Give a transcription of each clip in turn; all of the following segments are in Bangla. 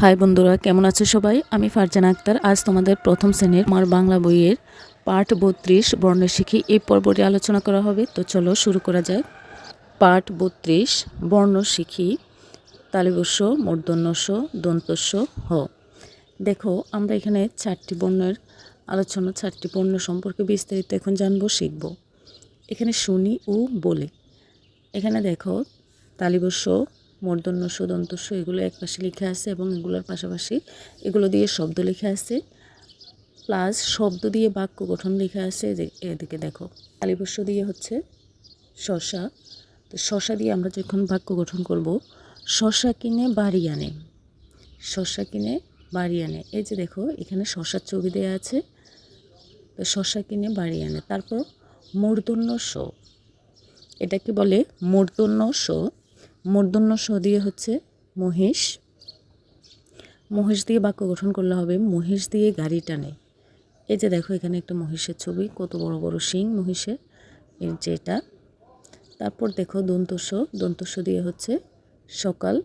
হাই বন্ধুরা, কেমন আছো সবাই? আমি ফারজানা আক্তার। আজ তোমাদের প্রথম শ্রেণির আমার বাংলা বইয়ের পাঠ বত্রিশ বর্ণ শিখি। এই পর্বটি আলোচনা করা হবে, তো চলো শুরু করা যাক। পাঠ বত্রিশ, বর্ণ শিখি। তালিবস্য মূর্ধন্যস্য দন্তস্য, হ। দেখো, আমরা এখানে চারটি বর্ণের আলোচনা, চারটি বর্ণ সম্পর্কে বিস্তারিত এখন জানব, শিখব। এখানে শুনি ও বলে। এখানে দেখো, তালিবস্য মূর্ধন্য সুদন্তস্য এগুলো এক পাশে লেখা আছে এবং এগুলোর পাশাপাশি এগুলো দিয়ে শব্দ লেখা আছে। প্লাস শব্দ দিয়ে বাক্য গঠন লেখা আছে। এদিকে দেখো তালিবস্য দিয়ে হচ্ছে শশা। তো শশা দিয়ে আমরা যখন বাক্য গঠন করব, শশা কিনে বাড়ি আনে। শশা কিনে বাড়ি আনে। এই যে দেখো, এখানে শশার ছবি দেওয়া আছে। তো শশা কিনে বাড়ি আনে। তারপর মূর্ধন্য স এটাকে বলে মূর্ধন্য স মূর্ধন্য স দিয়ে হচ্ছে মহিষ মহিষ দিয়ে বাক্য গঠন করলে হবে মহিষ দিয়ে গাড়ি টানে। এই যে দেখো এখানে একটা মহিষের ছবি, কত বড় বড় শিং মহিষের এই যে এটা। তারপর দেখো দন্তস্য দন্তস্য দিয়ে হচ্ছে সকাল।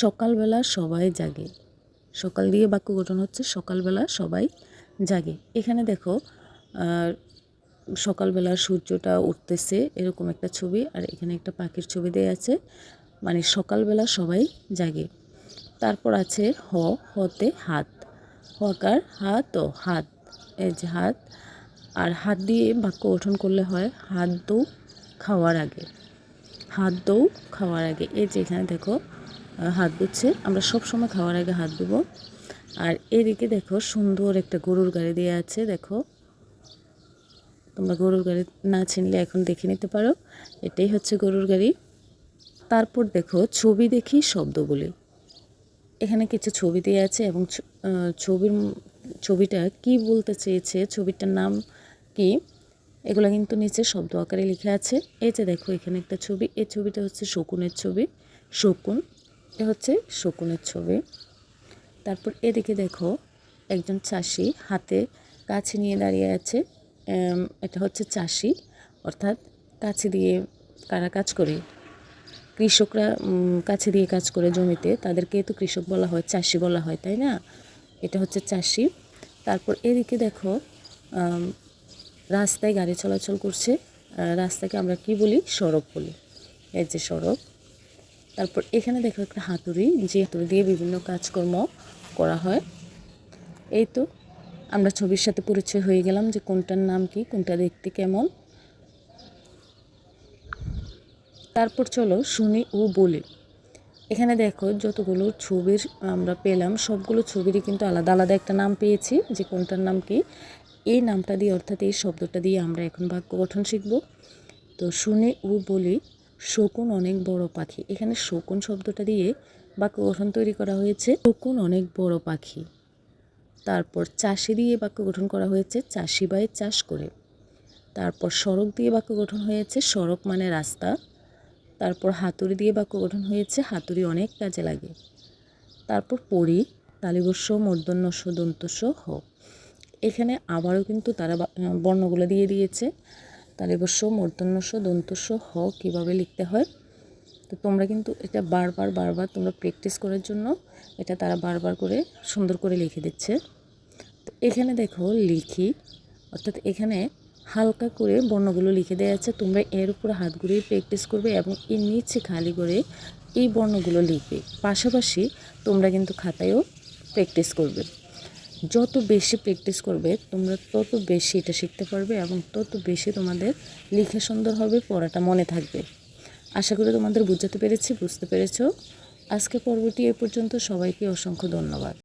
সকালবেলা সবাই জাগে। সকাল দিয়ে বাক্য গঠন হচ্ছে সকালবেলা সবাই জাগে। এখানে দেখো সকালবেলা সূর্যটা উঠতেছে এরকম একটা ছবি, আর এখানে একটা পাখির ছবি দেওয়া আছে। মানে সকালবেলা সবাই জাগে। তারপর আছে হ, হতে হাত। হকার হাত ও হাত। এই যে হাত। আর হাত দিয়ে বাক্য গঠন করলে হয় হাত দৌ খাওয়ার আগে। হাত দৌ খাওয়ার আগে। এই যে এখানে দেখো হাত ধুচ্ছে। আমরা সব সময় খাওয়ার আগে হাত ধুবো। আর এদিকে দেখো সুন্দর একটা গরুর গাড়ি দেওয়া আছে, দেখো। তোমরা গরুর গাড়ি না চিনলে এখন দেখে নিতে পারো। এটাই হচ্ছে গরুর গাড়ি। তারপর দেখো, ছবি দেখি শব্দ বলি এখানে কিছু ছবি দেওয়া আছে এবং ছবির ছবিটা কি বলতে চেয়েছে, ছবিটার নাম কি? এগুলো কিন্তু নিচে শব্দ আকারে লেখা আছে। এই যে দেখো, এখানে একটা ছবি। এই ছবিটা হচ্ছে শকুনের ছবি। শকুন এটা হচ্ছে শকুনের ছবি। তারপর এদিকে দেখো, একজন চাষি হাতে কাছে নিয়ে দাঁড়িয়ে আছে। এটা হচ্ছে চাষি। অর্থাৎ কাছে দিয়ে কারা কাজ করে। কৃষকরা কাছে দিয়ে কাজ করে জমিতে। তাদেরকে তো কৃষক বলা হয়, চাষি বলা হয়, তাই না? এটা হচ্ছে চাষি। তারপর এদিকে দেখো রাস্তায় গাড়ি চলাচল করছে। রাস্তাকে আমরা কি বলি? সড়ক বলি। এই যে সড়ক। তারপর এখানে দেখো একটা হাতুড়ি, যে হাতুড়ি দিয়ে বিভিন্ন কাজকর্ম করা হয়। এই তো আমরা ছবির সাথে পরিচয় হয়ে গেলাম যে কোনটার নাম কি, কোনটা দেখতে কেমন। তারপর চলো শুনি ও বলি। এখানে দেখো যতগুলো ছবির আমরা পেলাম, সবগুলো ছবিরই কিন্তু আলাদা আলাদা একটা নাম পেয়েছি যে কোনটার নাম কি। এই নামটা দিয়ে অর্থাৎ এই শব্দটা দিয়ে আমরা এখন বাক্য গঠন শিখব। তো শুনে ও বলি, শকুন অনেক বড় পাখি। এখানে শকুন শব্দটা দিয়ে বাক্য গঠন তৈরি করা হয়েছে। শকুন অনেক বড় পাখি। তারপর চাষি দিয়ে বাক্য গঠন করা হয়েছে চাষি বাই চাষ করে। তারপর সড়ক দিয়ে বাক্য গঠন হয়েছে সড়ক মানে রাস্তা। তারপর হাতুড়ি দিয়ে বাক্য গঠন হয়েছে হাতুড়ি অনেক কাজে লাগে। তারপর পড়ি তালিবস্য মূর্ধন্যস্য দন্তস্য, হ। এখানে আবারও কিন্তু তারা বর্ণগুলো দিয়ে দিয়েছে। তালিবস্য মূর্ধন্যস্য দন্তস্য, হ কীভাবে লিখতে হয়? তো তোমরা কিন্তু এটা বারবার বারবার তোমরা প্র্যাকটিস করার জন্য এটা তারা বারবার করে সুন্দর করে লিখে দিচ্ছে। এখানে দেখো লিখি, অর্থাৎ এখানে হালকা করে বর্ণগুলো লিখে দেওয়া আছে। তোমরা এর উপরে হাত ঘুরিয়ে প্র্যাকটিস করবে এবং এর নিচে খালি করে এই বর্ণগুলো লিখবে। পাশাপাশি তোমরা কিন্তু খাতায়ও প্র্যাকটিস করবে। যত বেশি প্র্যাকটিস করবে, তোমরা তত বেশি এটা শিখতে পারবে এবং তত বেশি তোমাদের লিখে সুন্দর হবে, পড়াটা মনে থাকবে। আশা করি তোমাদের বুঝাতে পেরেছি, বুঝতে পেরেছ। আজকে পর্বটি এ পর্যন্ত। সবাইকে অসংখ্য ধন্যবাদ।